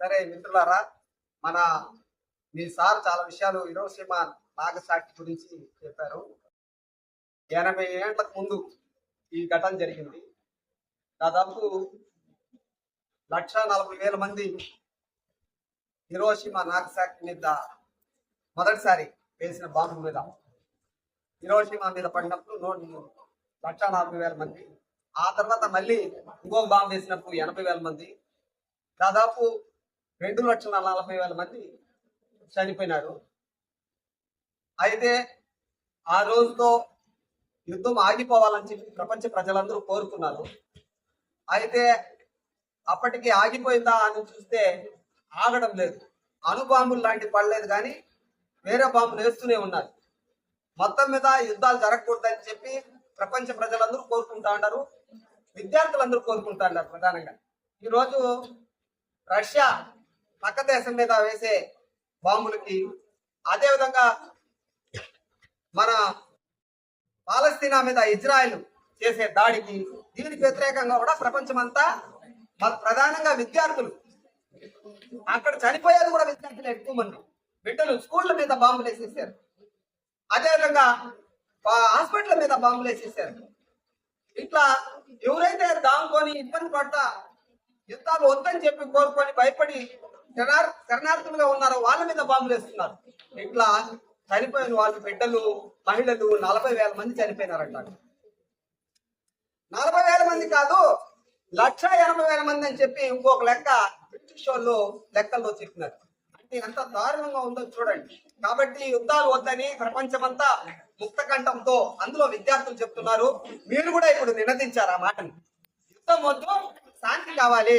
సరే మిత్రులారా మన మీ సార్ చాలా విషయాలు ఈరోజు నాగసాక్షి గురించి చెప్పారు. ఎనభై ఏళ్ళకు ముందు ఈ ఘటన జరిగింది. దాదాపు లక్ష నలభై వేల మంది హిరోషిమా నాగసాకి మీద మొదటిసారి వేసిన బాంబు మీద హిరోషిమా మీద పడినప్పుడు నూట లక్ష నలభై వేల మంది. ఆ తర్వాత మళ్ళీ ఇంకో బాంబు వేసినప్పుడు ఎనభై వేల మంది. దాదాపు రెండు లక్షల నలభై వేల మంది చనిపోయినారు. అయితే ఆ రోజుతో యుద్ధం ఆగిపోవాలని చెప్పి ప్రపంచ ప్రజలందరూ కోరుకున్నారు. అయితే అప్పటికి ఆగిపోయిందా అని చూస్తే ఆగడం లేదు. అణుబాంబులు లాంటి పడలేదు కానీ వేరే బాంబులు వేస్తూనే ఉన్నారు. మొత్తం మీద యుద్ధాలు జరగకూడదని చెప్పి ప్రపంచ ప్రజలందరూ కోరుకుంటా ఉన్నారు. విద్యార్థులందరూ కోరుకుంటా ఉన్నారు ప్రధానంగా. ఈరోజు రష్యా పక్క దేశం మీద వేసే బాంబులకి అదేవిధంగా మన పాలస్తీనా మీద ఇజ్రాయెల్ చేసే దాడికి దీనికి వ్యతిరేకంగా కూడా ప్రపంచమంతా మన ప్రధానంగా విద్యార్థులు అక్కడ చనిపోయేది కూడా విద్యార్థులు ఎక్కువ మంది. బిడ్డలు స్కూళ్ళ మీద బాంబులు వేసేసారు. అదేవిధంగా హాస్పిటల్ మీద బాంబులు వేసేసారు. ఇట్లా ఎవరైతే దాముకొని ఇబ్బంది పడతా యుద్ధాలు వద్దని చెప్పి కోరుకొని భయపడి శరణార్థులుగా ఉన్నారో వాళ్ళ మీద బాంబులు వేస్తున్నారు. ఇట్లా చనిపోయిన వాళ్ళ బిడ్డలు మహిళలు నలభై వేల మంది చనిపోయినారంట. నలభై వేల మంది కాదు లక్ష ఎనభై వేల మంది అని చెప్పి ఇంకొక లెక్క బ్రిటిష్ వాళ్ళు లెక్కల్లో చెప్పినారు. అంటే ఎంత దారుణంగా ఉందో చూడండి. కాబట్టి యుద్ధాలు వద్దని ప్రపంచమంతా ముక్త కంఠంతో అందులో విద్యార్థులు చెప్తున్నారు. మీరు కూడా ఇప్పుడు నినదించారు ఆ మాటను. యుద్ధం వద్దు శాంతి కావాలి.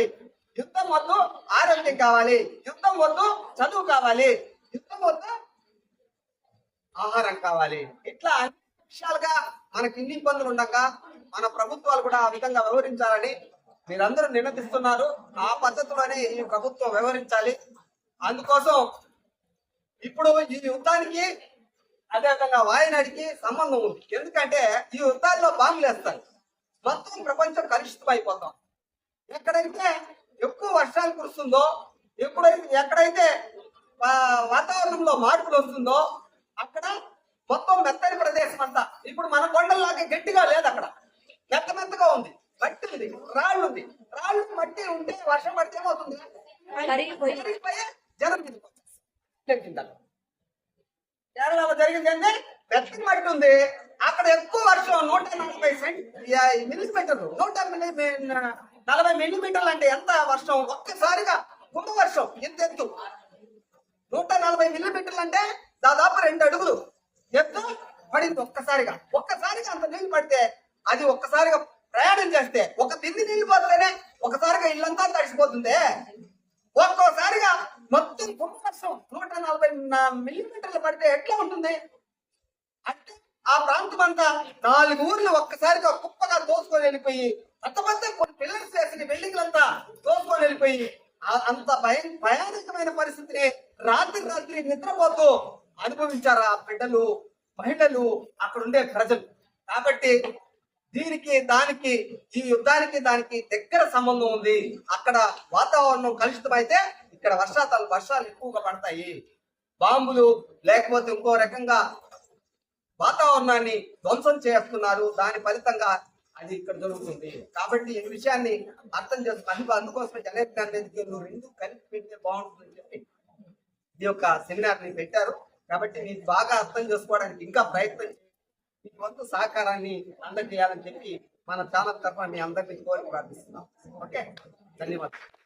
యుద్ధం వద్దు ఆరోగ్యం కావాలి. యుద్ధం వద్దు చదువు కావాలి. యుద్ధం వద్దు ఆహారం కావాలి. ఇట్లా అన్ని విషయాలుగా మనకి ఇన్ని ఇబ్బందులు ఉండగా మన ప్రభుత్వాలు కూడా ఆ విధంగా వ్యవహరించాలని మీరందరూ నినదిస్తున్నారు ఆ పద్ధతిలోనే ఈ ప్రభుత్వం వ్యవహరించాలి. అందుకోసం ఇప్పుడు ఈ యుద్ధానికి అదేవిధంగా వాయనాడికి సంబంధం ఉంది. ఎందుకంటే ఈ యుద్ధాల్లో బాంబులు వేస్తారు మొత్తం ప్రపంచం కలుషితం అయిపోతాం ఎక్కడైతే ఎక్కువ వర్షాలు కురుస్తుందో ఎప్పుడైతే ఎక్కడైతే వాతావరణంలో మార్పులు వస్తుందో అక్కడ మొత్తం మెత్తని ప్రదేశం అంతా. ఇప్పుడు మన కొండల్లాగా గట్టిగా లేదు అక్కడ. మెత్త మెత్తగా ఉంది. మట్టి ఉంది. రాళ్ళు ఉంది. రాళ్ళు మట్టి ఉంటే వర్షం పడితే ఏమవుతుంది? జనం. కిందలో. కేరళలో జరిగింది ఏంటి మెత్తని మట్టి ఉంది. అక్కడ ఎక్కువ వర్షం నూట నలభై మిల్లీమీటర్లు. నూట మిల్లీ నలభై మిల్లీమీటర్లు అంటే ఎంత వర్షం? ఒక్కసారిగా కుంభ వర్షం. ఎంత ఎత్తు నూట నలభై మిల్లీమీటర్లు అంటే దాదాపు రెండు అడుగులు. ఎత్తు పడింది ఒక్కసారిగా. ఒక్కసారిగా అంత నీళ్ళు పడితే అది ఒక్కసారిగా ప్రయాణం చేస్తే ఒక బింది నీళ్ళు పోతేనే ఒకసారిగా ఇల్లంతా తడిసిపోతుంది. ఒక్కోసారిగా మొత్తం కుంభవర్షం నూట నలభై మిల్లీమీటర్లు పడితే ఎట్లా ఉంటుంది? అంటే ఆ ప్రాంతం అంతా నాలుగు ఊర్లు ఒక్కసారిగా కుప్పగా తోసుకొని వెళ్ళిపోయి అంతమంది కొన్ని పిల్లర్స్ వేసిన బిల్డింగ్లంతా తోసుకొని వెళ్ళిపోయి అంత భయం భయానకమైన పరిస్థితిని రాత్రి రాత్రి నిద్రపోతూ అనుభవించారు ఆ బిడ్డలు మహిళలు అక్కడ ఉండే ప్రజలు. కాబట్టి దీనికి దానికి ఈ యుద్ధానికి దానికి దగ్గర సంబంధం ఉంది. అక్కడ వాతావరణం కలుషితమైతే ఇక్కడ వర్షాతాలు వర్షాలు ఎక్కువగా పడతాయి. బాంబులు లేకపోతే ఇంకో రకంగా వాతావరణాన్ని ధ్వంసం చేస్తున్నారు. దాని ఫలితంగా అది ఇక్కడ జరుగుతుంది. కాబట్టి ఈ విషయాన్ని అర్థం చేసుకుని అందుకోసం జనరేట్ వేదికలు రెండు కలిపి పెడితే బాగుంటుందని చెప్పి ఈ యొక్క సెమినార్ని పెట్టారు. కాబట్టి మీరు బాగా అర్థం చేసుకోవడానికి ఇంకా ప్రయత్నం మీ వంతు సహకారాన్ని అందజేయాలని చెప్పి మన ఛానల్ తరఫున మీ అందరినీ కోరి ప్రార్థిస్తున్నాం. ఓకే? ధన్యవాదాలు.